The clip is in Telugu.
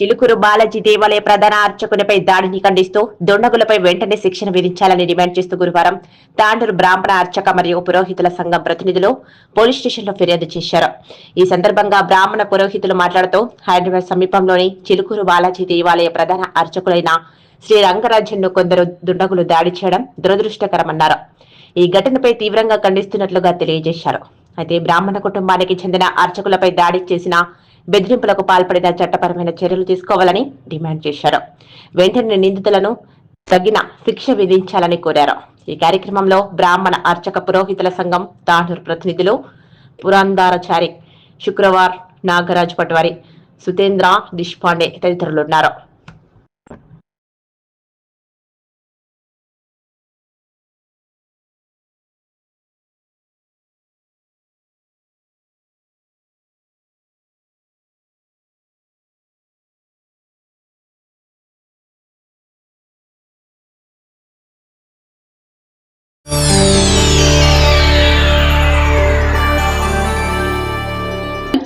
చిలుకూరు బాలాజీ దేవాలయ ప్రధాన అర్చకునిపై దాడిని ఖండిస్తూ దుండగులపై వెంటనే శిక్షణ విధించాలని డిమాండ్ చేస్తూ గురువారం తాండూరు బ్రాహ్మణ అర్చక మరియు పురోహితుల సంఘం ప్రతినిధులు పోలీస్ స్టేషన్లో ఫిర్యాదు చేశారు. ఈ సందర్భంగా బ్రాహ్మణ పురోహితులు మాట్లాడుతూ హైదరాబాద్ సమీపంలోని చిలుకూరు బాలాజీ దేవాలయ ప్రధాన అర్చకులైన శ్రీ రంగరాజన్ను కొందరు దుండగులు దాడి చేయడం దురదృష్టకరమన్నారు. ఈ ఘటనపై తీవ్రంగా ఖండిస్తున్నట్లుగా తెలియజేశారు. అయితే బ్రాహ్మణ కుటుంబానికి చెందిన అర్చకులపై దాడి చేసిన బెదిరింపులకు పాల్పడిన చట్టపరమైన చర్యలు తీసుకోవాలని డిమాండ్ చేశారు. వెంటనే నిందితులను తగిన శిక్ష విధించాలని కోరారు. ఈ కార్యక్రమంలో బ్రాహ్మణ అర్చక పురోహితుల సంఘం తాండూరు ప్రతినిధులు పురందారచారి శుక్రవార్ నాగరాజ్ పట్వారి సుతేంద్ర దిష్పాండే తదితరులున్నారు.